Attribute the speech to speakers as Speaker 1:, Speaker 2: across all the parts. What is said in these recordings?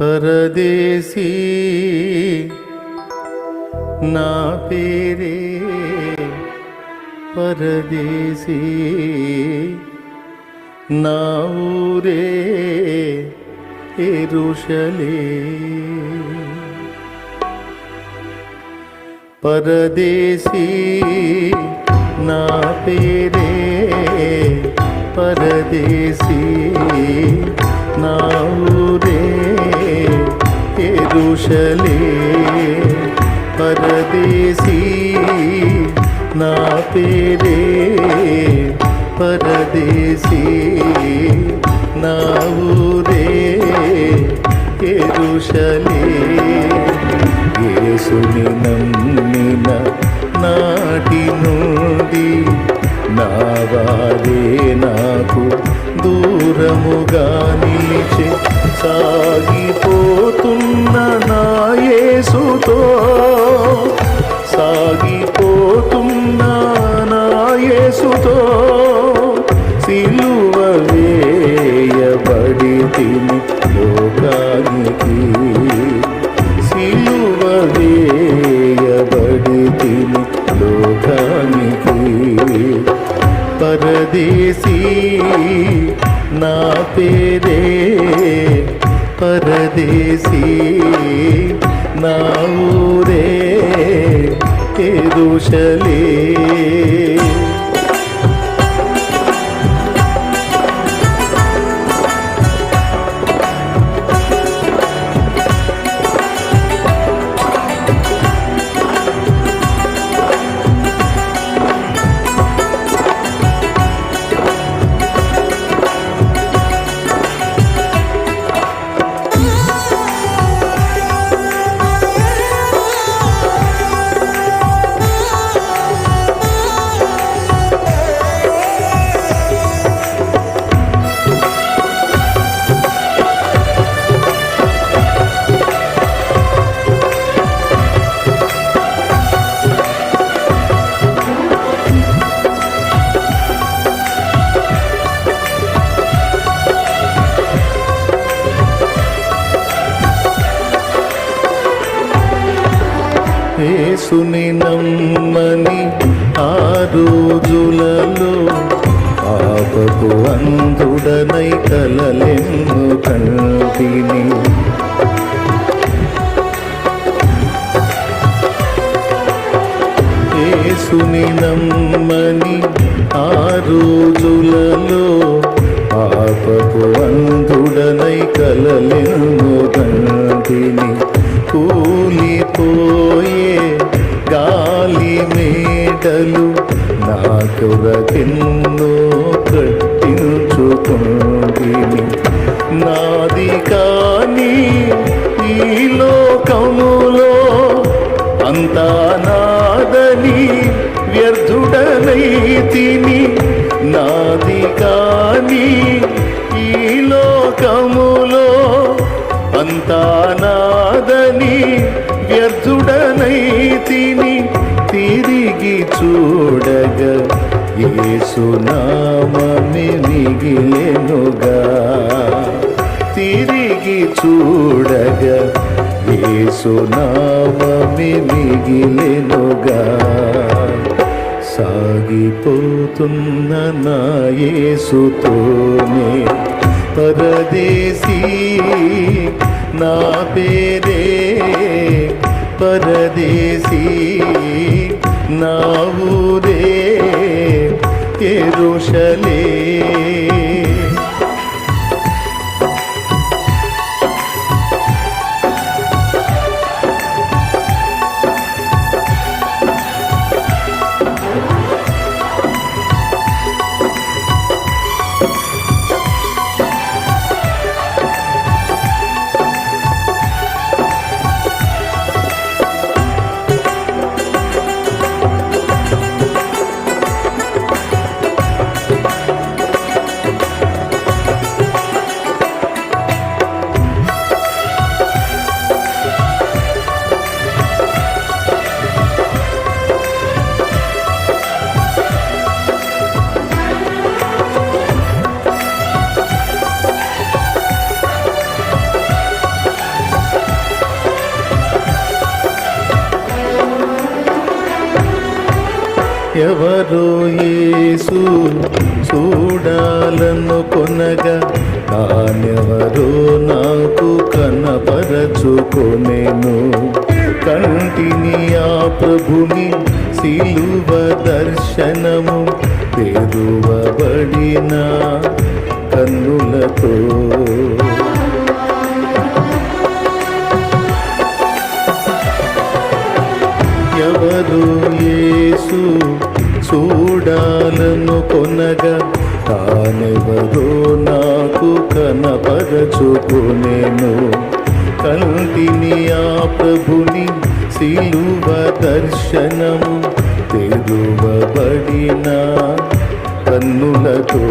Speaker 1: పరదేశీ నా పేరే పరదేశీ. నా ఊరే ఎరుషలే. పరదేశీ నా పేరే పరదేశీ. నా ఊరే ఎరుషలే పరదేశీ నా పేరే పరదేశీ పరదేశీ నా పేరే పరదేశీ నా ఊరే ఎరుషలే యేసుని నమ్మని ఆ రోజులలో పాపపు అంధుడనై కలలెన్ను కంటిని. యేసుని నమ్మని ఆ రోజులలో పాపపు అంధుడనై కలలెన్ను కంటిని. కూలిపో మేడలు నా కొరకెన్నో కట్టించుకుంది నాది కానీ ఈ లోకములో అంతా నాదని వ్యర్థుడనై తిని నాది కానీ ఈ లోకములో అంతా నాదని వ్యర్థుడనై తిని చూడగా యేసునామమే మిగిలెనుగా. తిరిగి చూడగా యేసునామమే మిగిలెనుగా. సాగిపోతున్న నా యేసుతోనే పరదేశీ నా పేరే. పరదేశీ నా ఊరే ఎరుషలే. ఎవరో యేసు చూడాలను కొనగా తానెవరో నాకు కనపరచుకొనెను. కంటిని ఆ ప్రభుని సిలువ దర్శనము తెరువబడిన కన్నులతో. ఎవరు యేసు చూడాలను కొనగా తానెవరో నాకు కనపరచుకునేను కంటిని ఆ ప్రభుని సిలువ దర్శనము తెలువబడిన కన్నులతో.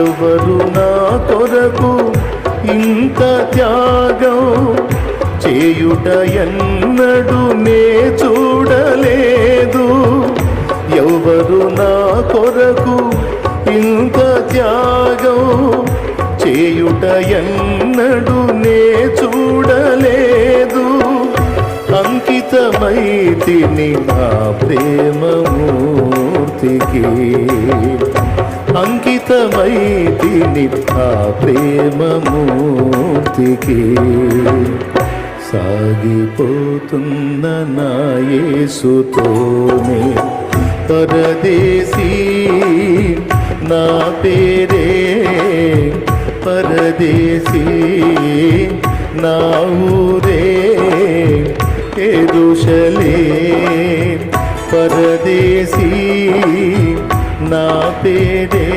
Speaker 1: ఎవరు నా కొరకు ఇంత త్యాగం చేయుట ఎన్నడు నే చూడలేదు. ఎవరు నా కొరకు ఇంత త్యాగం చేయుట ఎన్నడు నే చూడలేదు. అంకితమైతిని నా ప్రేమమూర్తికి. అంకితమైతిని నా ప్రేమమూర్తికి. సాగిపోతున్న నాయసుతోనే పరదేశీ నా పేరే. పరదేశీ నా ఊరే. ఎరుషలే పరదేశీ నా పేరే.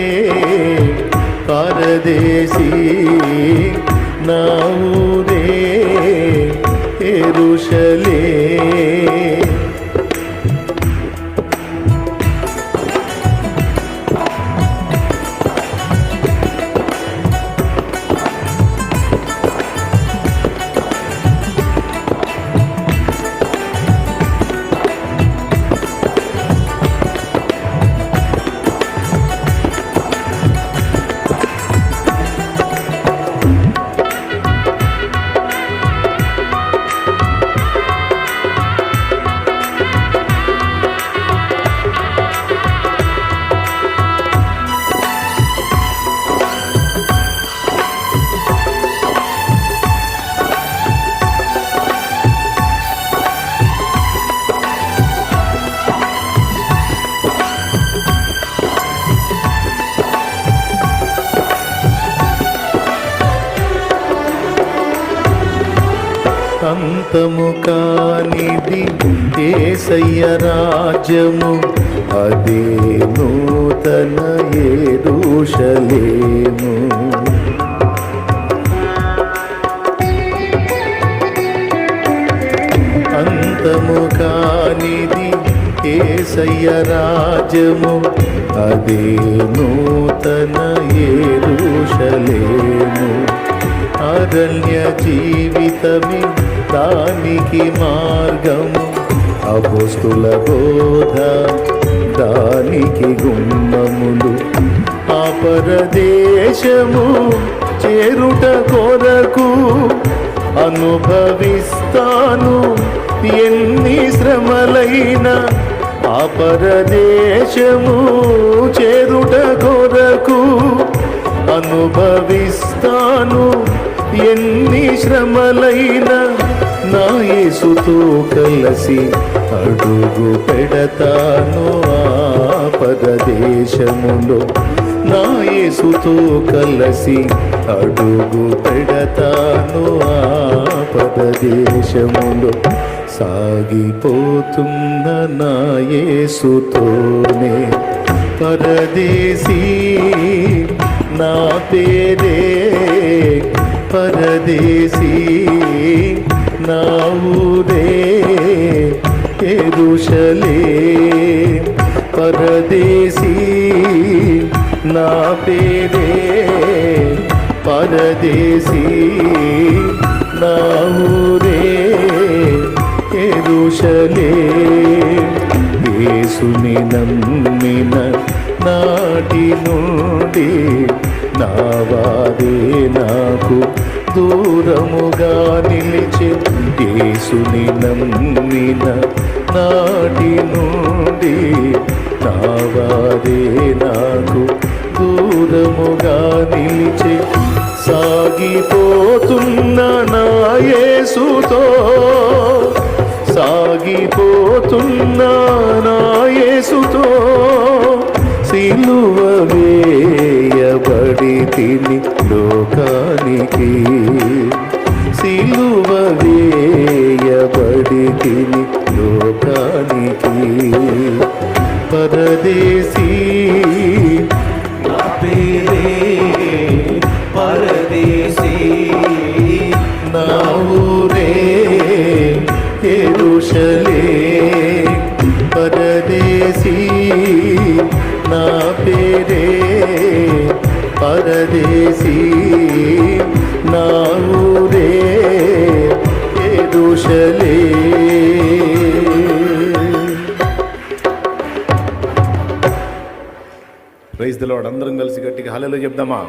Speaker 1: పరదేశీ నా ఊరే. ఇది ఏసయ్య రాజ్యము. అదే నూతన ఏరుషలేము అంతము కానిది ఏసయ్య రాజ్యము. అదే నూతన ఏరుషలేము అరణ్య జీవితమే దానికి మార్గము అపోస్తుల బోధ దానికి గుమ్మములు. ఆ చేరుట కొరకు అనుభవిస్తాను. ఎన్ని శ్రమలైన ఆ చేరుట కొరకు అనుభవిస్తాను. ఎన్ని శ్రమలైన నాయసుతో కలిసి అడుగు పెడతాను ఆ పరదేశములో నా కలిసి అడుగు పెడతాను ఆ పరదేశములో సాగిపోతున్న నాయసుతోనే పరదేశీ నా పేరే పరదేశీ నా ఊరే ఎరుషలే. పరదేశీ నా పేరే. పరదేశీ నా ఊరే ఎరుషలే. యేసుని నమ్మిన నాటి నుండి నా వారే నాకు దూరముగా నిలిచి యేసుని నమ్మిన నాటి నుండి నా వారే నాకు దూరముగా నిలిచే సాగిపోతున్న నా యేసుతో సాగిపోతున్న నా యేసుతో సిలువ వేయబడి తిని లోకానికి సిలువ వేయబడి తిని లోకానికి. పరదేశీ
Speaker 2: నా పరదేశీ
Speaker 1: నా పేరే పరదేశీ నా ఊరే ఎరుషలే ప్రైజ్ అందరం కలిసి గట్టిగా హలలో చెప్దామా?